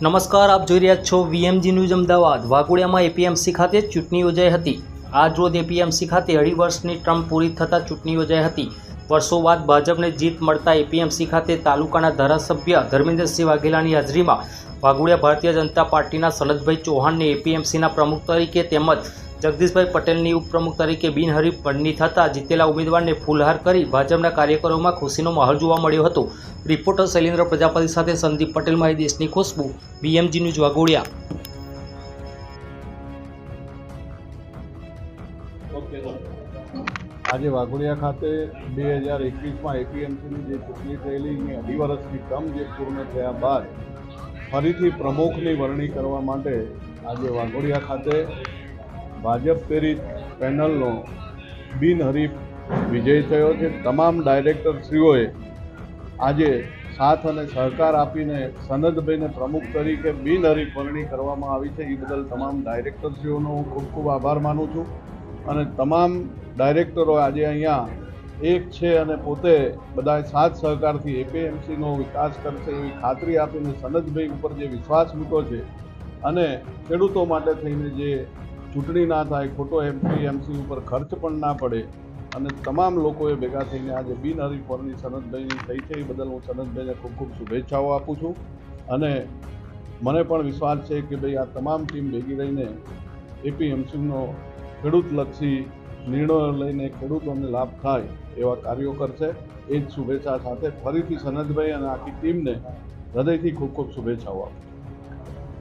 નમસ્કાર, આપ જોઈ રહ્યા છો વીએમજી ન્યૂઝ અમદાવાદ. વાઘોડિયામાં એપીએમસી ખાતે ચૂંટણી યોજાઈ હતી. આજ રોજ એપીએમસી ખાતે અઢી વર્ષની ટ્રમ્પ પૂરી થતાં ચૂંટણી યોજાઈ હતી. વર્ષો બાદ ભાજપને જીત મળતા એપીએમસી ખાતે તાલુકાના ધારાસભ્ય ધર્મેન્દ્રસિંહ વાઘેલાની હાજરીમાં વાઘોડિયા ભારતીય જનતા પાર્ટીના સનતભાઈ ચૌહાણને એપીએમસીના પ્રમુખ તરીકે તેમજ જગદીશભાઈ પટેલની ઉપપ્રમુખ તરીકે બિનહરીફ વરણી થતાં જીતેલા ઉમેદવારને ફૂલહાર કરી ભાજપના કાર્યકરોમાં ખુશીનો માહોલ જોવા મળ્યો હતો. રિપોર્ટર શૈલેન્દ્ર પ્રજાપતિ સાથે સંદીપ પટેલ મારી દેશની ખુશ્બુ, બીએમજી ન્યૂઝ વાઘોડિયા. આજે વાઘોડિયા ખાતે બે હજાર એકવીસમાં એપીએમસીની જે ચૂંટણી થયેલી એની અઢી વર્ષની ટર્મ જે પૂર્ણ થયા બાદ ફરીથી પ્રમુખની વરણી કરવા માટે આજે વાઘોડિયા ખાતે ભાજપ પ્રેરિત પેનલનો બિનહરીફ વિજય થયો છે. તમામ ડાયરેક્ટરશ્રીઓએ આજે સાથ અને સહકાર આપીને સનદભાઈને પ્રમુખ તરીકે બિનહરીફ વરણી કરવામાં આવી છે. એ બદલ તમામ ડાયરેક્ટરશ્રીઓનો હું ખૂબ ખૂબ આભાર માનું છું અને તમામ ડાયરેક્ટરો આજે અહીંયા એક છે અને પોતે બધા સાથ સહકારથી એપીએમસીનો વિકાસ કરશે એવી ખાતરી આપીને સનદભાઈ ઉપર જે વિશ્વાસ મૂક્યો છે અને ખેડૂતો માટે થઈને જે ચૂંટણી ના થાય, ખોટો એમપીએમસી ઉપર ખર્ચ પણ ના પડે અને તમામ લોકોએ ભેગા થઈને આજે બિનહરીફોરની સનદભાઈની થઈ છે, એ બદલ હું સનદભાઈને ખૂબ ખૂબ શુભેચ્છાઓ આપું છું. અને મને પણ વિશ્વાસ છે કે ભાઈ આ તમામ ટીમ ભેગી રહીને એપીએમસીનો ખેડૂતલક્ષી નિર્ણયો લઈને ખેડૂતોને લાભ થાય એવા કાર્યો કરશે. એ જ શુભેચ્છા સાથે ફરીથી સનદભાઈ અને આખી ટીમને હૃદયથી ખૂબ ખૂબ શુભેચ્છાઓ આપું